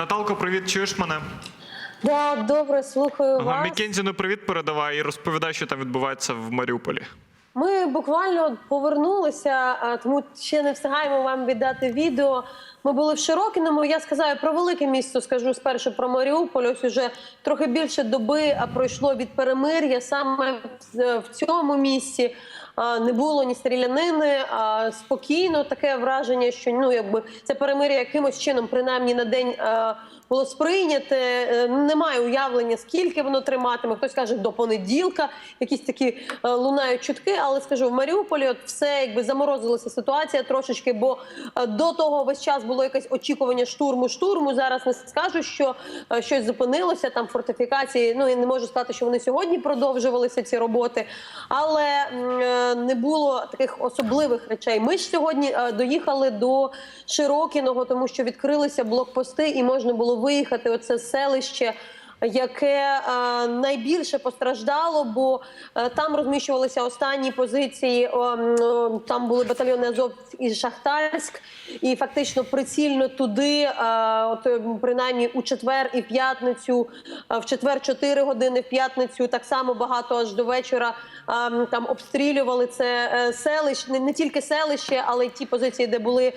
Наталко, привіт, чуєш мене? Да, добре, слухаю Ага, вас. Мікензіну привіт передавай і розповідай, що там відбувається в Маріуполі. Ми буквально повернулися, тому ще не встигаємо вам віддати відео. Ми були в Широкіному. Я сказаю про велике місто. Скажу спершу про Маріуполь. Ось уже трохи більше доби а, пройшло від перемир'я. Саме в- в цьому місці не було ні стрілянини. А спокійно таке враження, що ну якби це перемир'я якимось чином, принаймні на день. було сприйняте, Е, немає уявлення, скільки воно триматиме. Хтось каже до понеділка, якісь такі е, лунають чутки. Але скажу, в Маріуполі от все якби заморозилася ситуація трошечки, бо е, до того весь час було якесь очікування штурму. Штурму зараз не скажу, що е, щось зупинилося там фортифікації. Ну і не можу сказати, що вони сьогодні продовжувалися ці роботи, але е, не було таких особливих речей. Ми ж сьогодні е, доїхали до Широкіного, тому що відкрилися блокпости, і можна було виїхати. Оце селище. Яке е, найбільше постраждало, бо е, там розміщувалися останні позиції. там були батальйони Азов і Шахтарськ, і фактично прицільно туди, е, от принаймні у четвер і п'ятницю, в четвер 4 години, в п'ятницю так само багато аж до вечора там обстрілювали це селище, не, тільки селище, але й ті позиції, де були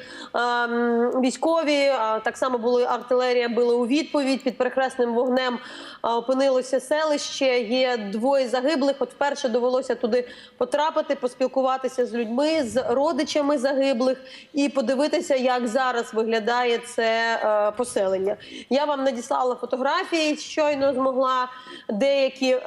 військові. Так само були артилерія, били у відповідь під перехресним вогнем. Опинилося селище. Є двоє загиблих. От вперше довелося туди потрапити, поспілкуватися з людьми, з родичами загиблих і подивитися, як зараз виглядає це е, поселення. Я вам надіслала фотографії, щойно змогла деякі.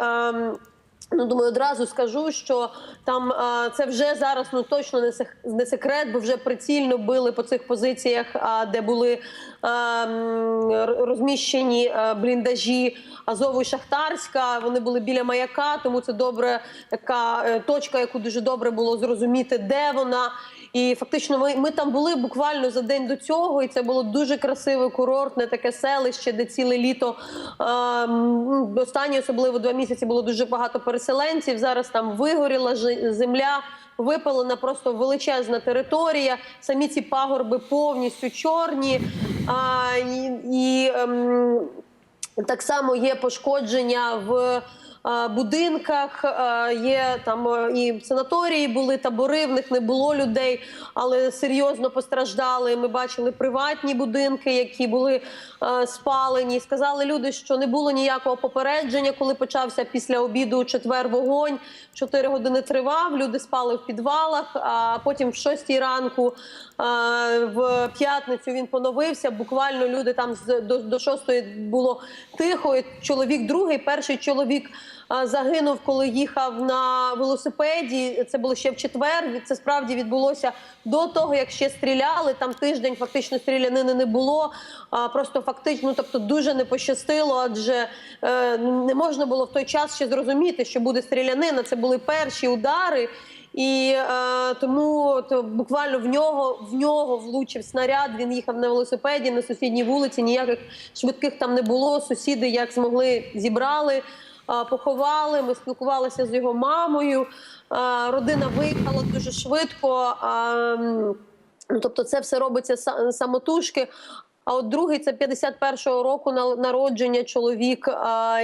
Ну, думаю, одразу скажу, що там а, це вже зараз ну точно не не секрет, бо вже прицільно били по цих позиціях, а, де були а, розміщені а, бліндажі Азову і Шахтарська. Вони були біля маяка, тому це добре така е, точка, яку дуже добре було зрозуміти, де вона. І фактично, ми, ми там були буквально за день до цього, і це було дуже красиве курортне таке селище, де ціле літо е, м, останні, особливо два місяці, було дуже багато переселенців. Зараз там вигоріла земля. Випалена просто величезна територія. Самі ці пагорби повністю чорні. А, і, і ем, так само є пошкодження в будинках, е, є там е, і санаторії були, табори, в них не було людей, але серйозно постраждали. Ми бачили приватні будинки, які були е, спалені. Сказали люди, що не було ніякого попередження, коли почався після обіду четвер вогонь. Чотири години тривав. Люди спали в підвалах. А потім в шостій ранку е, в п'ятницю він поновився. Буквально люди там до шостої було тихо. Чоловік, другий, перший чоловік. Загинув, коли їхав на велосипеді. Це було ще в четвер. Це справді відбулося до того, як ще стріляли. Там тиждень фактично стрілянини не було. Просто фактично, тобто дуже не пощастило, адже е, не можна було в той час ще зрозуміти, що буде стрілянина. Це були перші удари. І е, тому то буквально в нього в нього влучив снаряд. Він їхав на велосипеді на сусідній вулиці. Ніяких швидких там не було. Сусіди як змогли зібрали, поховали. Ми спілкувалися з його мамою. Родина виїхала дуже швидко. Ну, тобто, це все робиться са- самотужки. А от другий це 51-го року на- народження чоловік,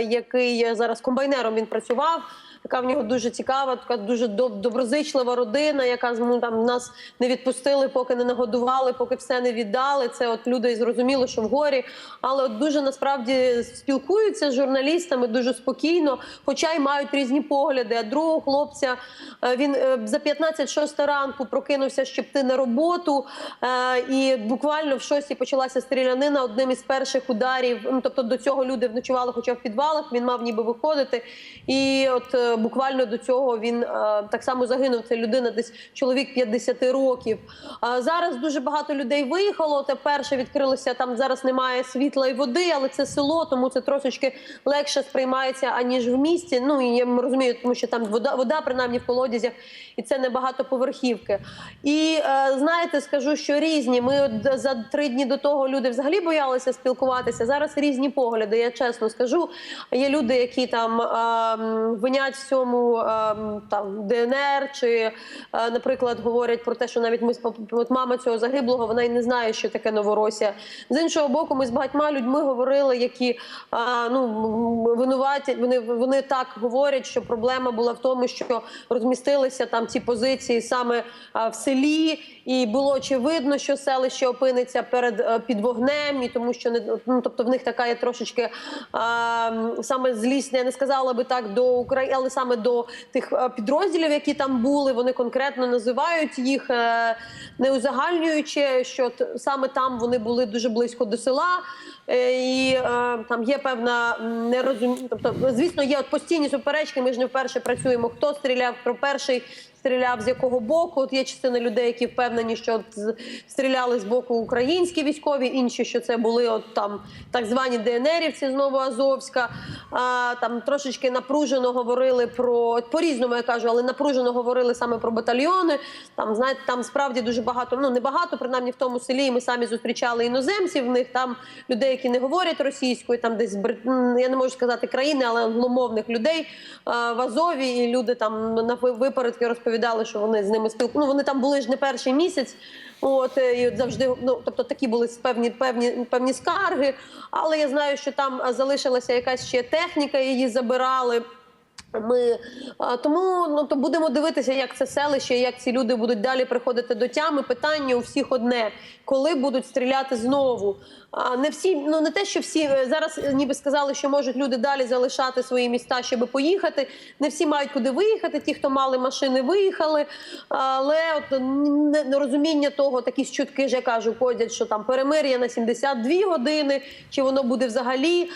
який зараз комбайнером він працював. Яка в нього дуже цікава, така дуже доб- доброзичлива родина, яка ну, там нас не відпустили, поки не нагодували, поки все не віддали. Це от люди зрозуміло, що в горі, але от дуже насправді спілкуються з журналістами дуже спокійно, хоча й мають різні погляди. А другого хлопця е, він е, за 15-6 ранку прокинувся, щоб йти на роботу, е, і буквально в 6 почалася стрілянина одним із перших ударів. Ну тобто до цього люди ночували, хоча в підвалах він мав ніби виходити. І от буквально до цього він е, так само загинув. Це людина, десь чоловік 50 років. Зараз дуже багато людей виїхало. Те перше відкрилося там. Зараз немає світла і води, але це село, тому це трошечки легше сприймається аніж в місті. Ну і я розумію, тому що там вода, вода принаймні в колодязях, і це не багатоповерхівки. І е, знаєте, скажу, що різні. Ми от за три дні до того люди взагалі боялися спілкуватися. Зараз різні погляди. Я чесно скажу. Є люди, які там винять всьому ем, там ДНР, чи, е, наприклад, говорять про те, що навіть ми от мама цього загиблого, вона й не знає, що таке Новоросія. З іншого боку, ми з багатьма людьми говорили, які а, ну винуваті. Вони вони так говорять, що проблема була в тому, що розмістилися там ці позиції саме в селі, і було очевидно, що селище опиниться перед е, під вогнем, і тому що не ну, тобто в них така є трошечки а, саме злість, я не сказала би так до України, але саме до тих е, підрозділів, які там були, вони конкретно називають їх, е, не узагальнюючи, що саме там вони були дуже близько до села. Е, І е, там є певна нерозуміння. Тобто, звісно, є от постійні суперечки. Ми ж не вперше працюємо. Хто стріляв про перший стріляв з якого боку? От є частина людей, які впевнені, що от стріляли з боку українські військові, інші, що це були от там так звані ДНРівці з Новоазовська. А, там трошечки напружено говорили про по різному, я кажу, але напружено говорили саме про батальйони. Там знаєте, там справді дуже багато. Ну не багато, принаймні в тому селі. Ми самі зустрічали іноземців. В них там людей, які не говорять російською, там десь я не можу сказати країни, але англомовних людей а, в Азові. І люди там на випередки розповідали, що вони з ними спілкуються. Ну вони там були ж не перший місяць. От е, і от завжди, ну тобто такі були певні певні певні скарги. Але я знаю, що там залишилася якась ще техніка, її забирали. Ми тому ну то будемо дивитися, як це селище, як ці люди будуть далі приходити до тями. Питання у всіх одне: коли будуть стріляти знову. А не всі, ну не те, що всі е, зараз е, ніби сказали, що можуть люди далі залишати свої міста, щоб поїхати. Не всі мають куди виїхати. Ті, хто мали машини, виїхали. Але от не- нерозуміння того, такі чутки ж я кажу, ходять, що там перемир'я на 72 години, чи воно буде взагалі.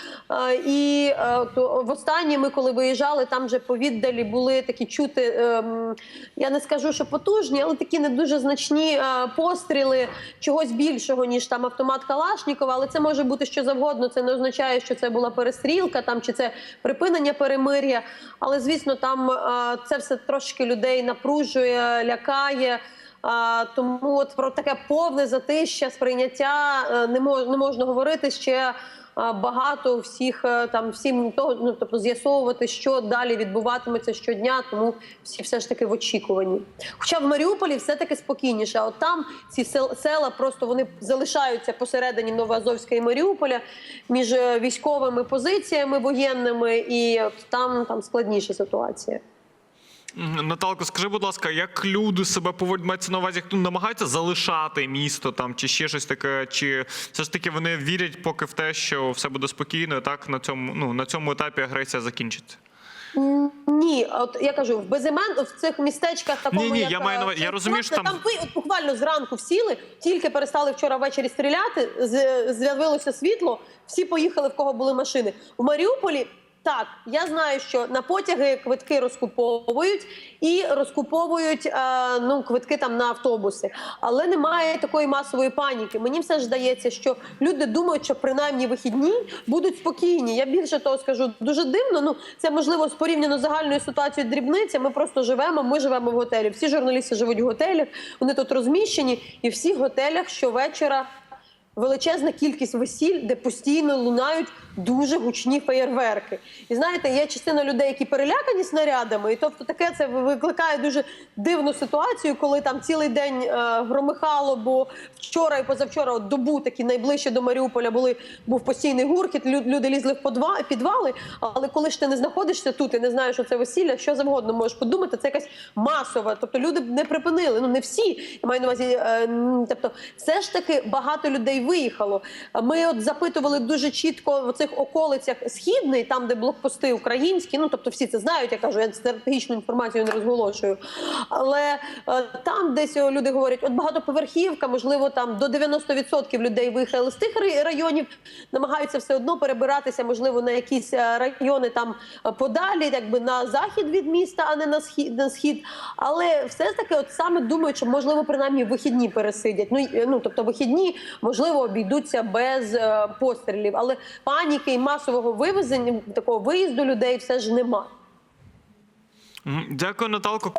І е, то востаннє ми, коли виїжджали, там вже по віддалі були такі чути. ем, Я не скажу, що потужні, але такі не дуже значні е, постріли чогось більшого, ніж там автомат Калашнікова. Але це може бути що завгодно. Це не означає, що це була перестрілка, там чи це припинення перемир'я. Але звісно, там е, це все трошки людей напружує, лякає. А, тому от про таке повне затища, сприйняття е, не мож, не можна говорити ще. Багато всіх е, там всім того, ну тобто з'ясовувати, що далі відбуватиметься щодня, тому всі все ж таки в очікуванні. Хоча в Маріуполі все таки спокійніше. От там ці села просто вони залишаються посередині Новоазовська і Маріуполя між е, військовими позиціями воєнними, і от там, там складніша ситуація. Наталко, скажи, будь ласка, як люди себе поводять мається на увазі, хто намагається залишати місто там чи ще щось таке, чи все ж таки вони вірять поки в те, що все буде спокійно, і так на цьому ну на цьому етапі агресія закінчиться? Ні, от я кажу, в безімен в цих містечках такому Ні-ні, як, я маю на е, увазі- я розумію, що просто там- ви от буквально зранку всіли, тільки перестали вчора ввечері стріляти. З'явилося світло, всі поїхали, в кого були машини. В Маріуполі. Так, я знаю, що на потяги квитки розкуповують і розкуповують е, ну квитки там на автобуси, але немає такої масової паніки. Мені все ж здається, що люди думають, що принаймні вихідні будуть спокійні. Я більше того скажу дуже дивно. Ну це можливо порівняно з загальною ситуацією дрібниця. Ми просто живемо. Ми живемо в готелі. Всі журналісти живуть в готелях. Вони тут розміщені, і всі в готелях щовечора величезна кількість весіль, де постійно лунають дуже гучні феєрверки. І знаєте, є частина людей, які перелякані снарядами, і тобто таке це викликає дуже дивну ситуацію, коли там цілий день е, громихало, бо вчора і позавчора от добу такі найближче до Маріуполя були був постійний гуркіт. лю- Люди лізли в підвали. Але коли ж ти не знаходишся тут і не знаєш, що це весілля, що завгодно можеш подумати, це якась масова. Тобто люди не припинили. Ну не всі. Я маю на увазі, е, тобто, все ж таки багато людей виїхало. Ми от запитували дуже чітко в цих околицях східний, там де блокпости українські. Ну тобто всі це знають. Я кажу, я стратегічну інформацію не розголошую. Але е, там десь люди говорять, от багатоповерхівка, можливо, там до 90% людей виїхали з тих районів, намагаються все одно перебиратися, можливо, на якісь е, райони там е, подалі, якби на захід від міста, а не на схід на схід. Але все ж таки, от саме думають, що можливо принаймні вихідні пересидять. Ну ну тобто вихідні можливо обійдуться без е, пострілів, але паніки і масового вивезення такого виїзду людей все ж нема. Дякую, Наталко.